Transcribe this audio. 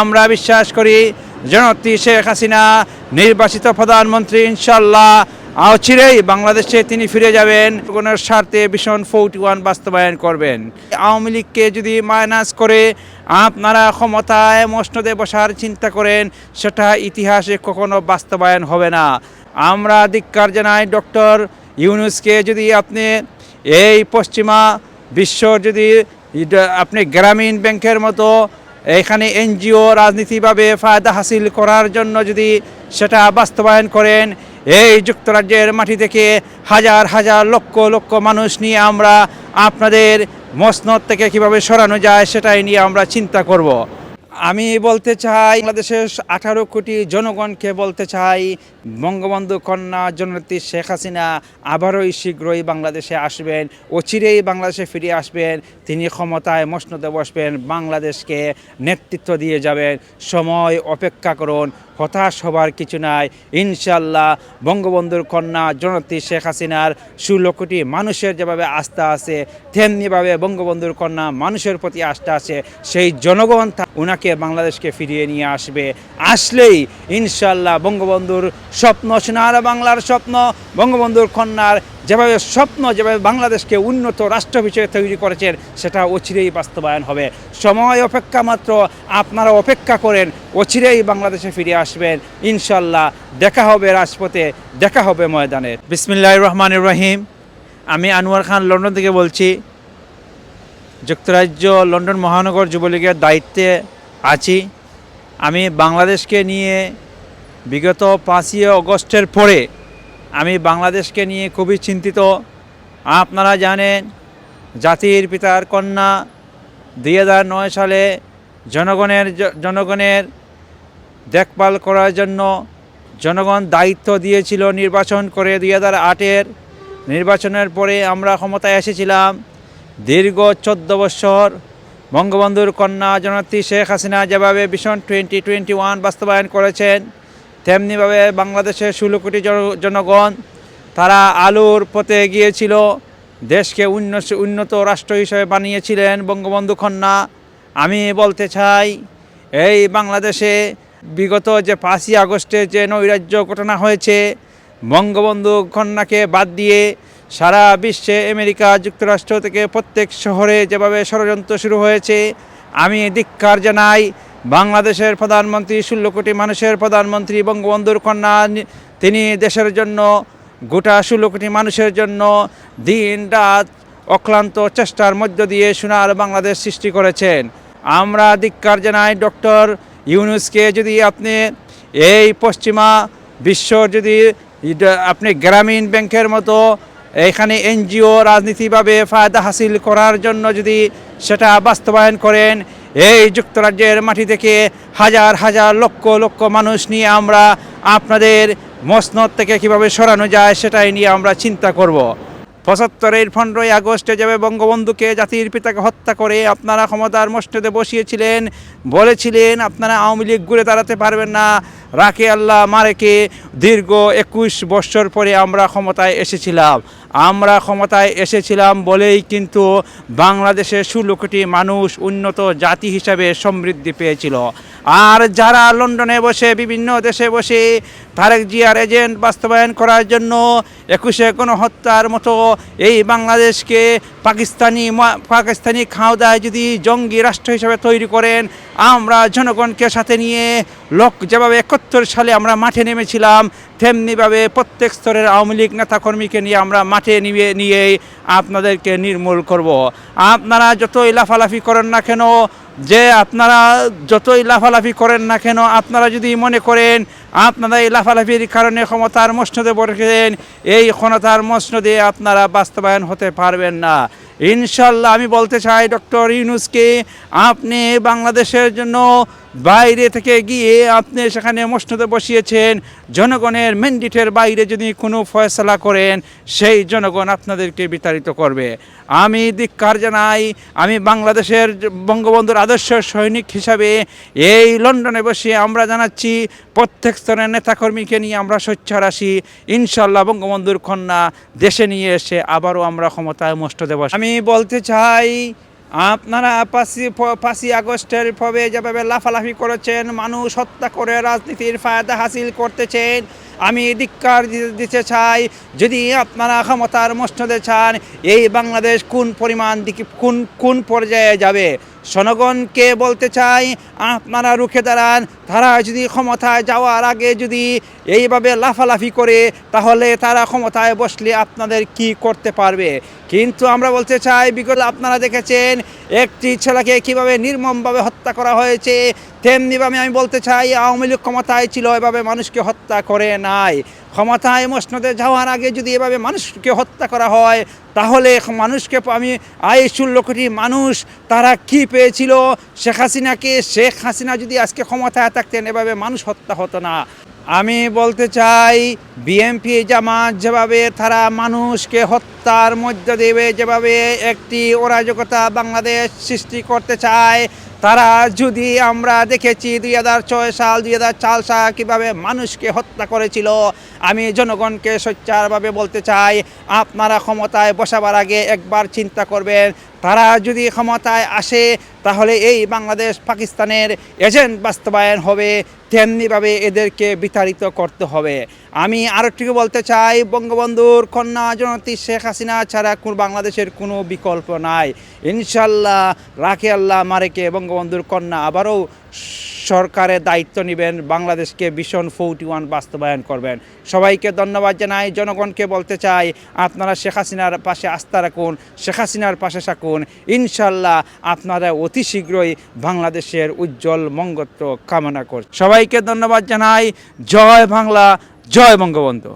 আমরা বিশ্বাস করি জনত্রী শেখ হাসিনা, নির্বাচিত প্রধানমন্ত্রী ইনশাল্লাহ অচিরেই বাংলাদেশে তিনি ফিরে যাবেন। জনগণের স্বার্থে ভীষণ ফোর্টি ওয়ান বাস্তবায়ন করবেন। আওয়ামী লীগকে যদি মাইনাস করে আপনারা ক্ষমতায় মসনদে বসার চিন্তা করেন, সেটা ইতিহাসে কখনো বাস্তবায়ন হবে না। আমরা ধিক্কার জানাই ডক্টর ইউনুসকে যদি আপনি এই পশ্চিমা বিশ্ব যদি আপনি গ্রামীণ ব্যাংকের মতো এখানে এনজিও রাজনীতিভাবে ফায়দা হাসিল করার জন্য যদি সেটা বাস্তবায়ন করেন, এই যুক্তরাজ্যের মাটি থেকে হাজার হাজার লক্ষ লক্ষ মানুষ নিয়ে আমরা আপনাদের মসনদ থেকে কীভাবে সরানো যায় সেটাই নিয়ে আমরা চিন্তা করব। আমি বলতে চাই, বাংলাদেশের আঠারো কোটি জনগণকে বলতে চাই, বঙ্গবন্ধু কন্যা জননেত্রী শেখ হাসিনা আবারও শীঘ্রই বাংলাদেশে আসবেন অচিরেই বাংলাদেশে ফিরে আসবেন। তিনি ক্ষমতায় মসনদে বসবেন, বাংলাদেশকে নেতৃত্ব দিয়ে যাবেন। সময় অপেক্ষা করুন। হতাশ হবার কিছু নাই। ইনশাল্লাহ বঙ্গবন্ধুর কন্যা জননেত্রী শেখ হাসিনার ষোলো কোটি মানুষের যেভাবে আস্থা আছে, তেমনিভাবে বঙ্গবন্ধুর কন্যা মানুষের প্রতি আস্থা আছে, সেই জনগণ উনাকে বাংলাদেশকে ফিরিয়ে নিয়ে আসবে। আসলেই ইনশাল্লাহ বঙ্গবন্ধুর স্বপ্ন, সোনার বাংলার স্বপ্ন, বঙ্গবন্ধুর কন্যার যেভাবে স্বপ্ন, যেভাবে বাংলাদেশকে উন্নত রাষ্ট্র হিসেবে তৈরি করেছেন, সেটা অচিরেই বাস্তবায়ন হবে। সময় অপেক্ষা মাত্র, আপনারা অপেক্ষা করেন, অচিরেই বাংলাদেশে ফিরে আসবেন। ইনশাল্লাহ দেখা হবে রাজপথে, দেখা হবে ময়দানে। বিসমিল্লাহ রহমান রহিম। আমি আনোয়ার খান লন্ডন থেকে বলছি। যুক্তরাজ্য, লন্ডন মহানগর যুবলীগের দায়িত্বে আছি। আমি বাংলাদেশকে নিয়ে বিগত পাঁচই অগস্টের পরে আমি বাংলাদেশকে নিয়ে খুবই চিন্তিত। আপনারা জানেন, জাতির পিতার কন্যা দুই হাজার নয় সালে জনগণের জনগণের দেখভাল করার জন্য জনগণ দায়িত্ব দিয়েছিল নির্বাচন করে দুই হাজার আটের নির্বাচনের পরে আমরা ক্ষমতায় এসেছিলাম। দীর্ঘ চোদ্দ বছর বঙ্গবন্ধুর কন্যা জননেত্রী শেখ হাসিনা যেভাবে ভীষণ টোয়েন্টি টোয়েন্টি ওয়ান বাস্তবায়ন করেছেন তেমনিভাবে বাংলাদেশের ষোলো কোটি জন- জনগণ, তারা আলোর পথে গিয়েছিল দেশকে উন্নত উন্নত রাষ্ট্র হিসেবে বানিয়েছিলেন বঙ্গবন্ধু কন্যা। আমি বলতে চাই, এই বাংলাদেশে বিগত যে পাঁচই আগস্টে যে নৈরাজ্য ঘটনা হয়েছে, বঙ্গবন্ধু কন্যাকে বাদ দিয়ে সারা বিশ্বে আমেরিকা যুক্তরাষ্ট্র থেকে প্রত্যেক শহরে যেভাবে ষড়যন্ত্র শুরু হয়েছে, আমি ধিক্কার জানাই বাংলাদেশের প্রধানমন্ত্রী, ষোলো কোটি মানুষের প্রধানমন্ত্রী বঙ্গবন্ধুর কন্যা, তিনি দেশের জন্য, গোটা ষোলো কোটি মানুষের জন্য দিন রাত অক্লান্ত চেষ্টার মধ্য দিয়ে সোনার বাংলাদেশ সৃষ্টি করেছেন। আমরা ধিক্কার জানাই ডক্টর ইউনুসকে, যদি আপনি এই পশ্চিমা বিশ্ব, যদি আপনি গ্রামীণ ব্যাংকের মতো এখানে এনজিও রাজনীতিভাবে ফায়দা হাসিল করার জন্য যদি সেটা বাস্তবায়ন করেন এই যুক্তরাজ্যের মাটি থেকে হাজার হাজার লক্ষ লক্ষ মানুষ নিয়ে আমরা আপনাদের মসনদ থেকে কীভাবে সরানো যায় সেটাই নিয়ে আমরা চিন্তা করব। পঁচাত্তরের পনেরোই আগস্টে যাবে বঙ্গবন্ধুকে জাতির পিতাকে হত্যা করে আপনারা ক্ষমতার মসনদে বসিয়েছিলেন, বলেছিলেন, আপনারা আওয়ামী লীগ ঘুরে দাঁড়াতে পারবেন না রাকে আল্লাহ মারেকে দীর্ঘ একুশ বছর পরে আমরা ক্ষমতায় এসেছিলাম আমরা ক্ষমতায় এসেছিলাম বলেই কিন্তু বাংলাদেশের ষোলো কোটি মানুষ উন্নত জাতি হিসাবে সমৃদ্ধি পেয়েছিল। আর যারা লন্ডনে বসে, বিভিন্ন দেশে বসে তারেক জিয়ার এজেন্ট বাস্তবায়ন করার জন্য একুশে গণহত্যার মতো এই বাংলাদেশকে পাকিস্তানি পাকিস্তানি খাওদায় যদি জঙ্গি রাষ্ট্র হিসেবে তৈরি করেন, আমরা জনগণকে সাথে নিয়ে লোক যেভাবে একাত্তর সালে আমরা মাঠে নেমেছিলাম, তেমনিভাবে প্রত্যেক স্তরের আওয়ামী লীগ নেতাকর্মীকে নিয়ে আমরা মাঠে নিয়ে নিয়ে আপনাদেরকে নির্মূল করব। আপনারা যতই লাফালাফি করেন না কেন, যে আপনারা যতই লাফালাফি করেন না কেন, আপনারা যদি মনে করেন আপনারা এই লাফালাফির কারণে ক্ষমতার মসনদে বসেন এই ক্ষমতার মসনদে আপনারা বাস্তবায়ন হতে পারবেন না ইনশাল্লাহ আমি বলতে চাই, ডক্টর ইউনুসকে আপনি বাংলাদেশের জন্য বাইরে থেকে গিয়ে আপনি সেখানে মসনদে বসিয়েছেন, জনগণের ম্যান্ডেটের বাইরে যদি কোনো ফয়সলা করেন, সেই জনগণ আপনাদেরকে বিতাড়িত করবে। আমি ধিক্কার জানাই, আমি বাংলাদেশের বঙ্গবন্ধুর আদর্শ সৈনিক হিসাবে এই লন্ডনে বসে আমরা জানাচ্ছি, প্রত্যেক স্তরের নেতাকর্মীকে নিয়ে আমরা সোচ্চার আসি ইনশাল্লাহ বঙ্গবন্ধুর কন্যা দেশে নিয়ে এসে আবারও আমরা ক্ষমতায় মষ্ট দেব আমি বলতে চাই, আপনারা পাঁচই পাঁচই আগস্টের পরে যেভাবে লাফালাফি করেছেন, মানুষ হত্যা করে রাজনীতির ফায়দা হাসিল করতেছেন আমি ধিক্কার দিতে চাই। যদি আপনারা ক্ষমতার মসনদে চান, এই বাংলাদেশ কোন পরিমাণ দিকে কোন কোন পর্যায়ে যাবে? জনগণকে বলতে চাই, আপনারা রুখে দাঁড়ান। তারা যদি ক্ষমতায় যাওয়ার আগে যদি এইভাবে লাফালাফি করে, তাহলে তারা ক্ষমতায় বসলে আপনাদের কি করতে পারবে? কিন্তু আমরা বলতে চাই বিগত আপনারা দেখেছেন, একটি ছেলেকে কীভাবে নির্মমভাবে হত্যা করা হয়েছে? তেমনিভাবে আমি বলতে চাই, আওয়ামী লীগ ক্ষমতায় ছিল, এভাবে মানুষকে হত্যা করে নাই। ক্ষমতায় মসনদে যাওয়ার আগে যদি এভাবে মানুষকে হত্যা করা হয়, তাহলে মানুষকে আমি আই ষোলো কোটি মানুষ, তারা কি পেয়েছিল? শেখ হাসিনাকে, শেখ হাসিনা যদি আজকে ক্ষমতায় থাকতেন, এভাবে মানুষ হত্যা হতো না। আমি বলতে চাই বিএমপি জামাত যেভাবে তারা মানুষকে হত্যার মধ্য দেবে যেভাবে একটি অরাজকতা বাংলাদেশ সৃষ্টি করতে চায় তারা যদি আমরা দেখেছি দুই হাজার ছয় সাল, দুই হাজার চার সাল কীভাবে মানুষকে হত্যা করেছিল, আমি জনগণকে সোচ্চারভাবে বলতে চাই, আপনারা ক্ষমতায় বসাবার আগে একবার চিন্তা করবেন তারা যদি ক্ষমতায় আসে, তাহলে এই বাংলাদেশ পাকিস্তানের এজেন্ট বাস্তবায়ন হবে, তেমনিভাবে এদেরকে বিতাড়িত করতে হবে। আমি আরেকটুকু বলতে চাই, বঙ্গবন্ধুর কন্যা জনতী শেখ হাসিনা ছাড়া কোন বাংলাদেশের কোনো বিকল্প নাই। ইনশাল্লাহ রাখে আল্লাহ মারেকে বঙ্গবন্ধুর কন্যা আবারও সরকারের দায়িত্ব নেবেন, বাংলাদেশকে ভীষণ ফৌটি ওয়ান বাস্তবায়ন করবেন। সবাইকে ধন্যবাদ জানাই, জনগণকে বলতে চাই, আপনারা শেখ হাসিনার পাশে আস্থা রাখুন, শেখ হাসিনার পাশে থাকুন। ইনশাল্লাহ আপনারা অতি শীঘ্রই বাংলাদেশের উজ্জ্বল মঙ্গত্ব কামনা করছেন সবাইকে ধন্যবাদ জানাই, জয় বাংলা, জয় বঙ্গবন্ধু।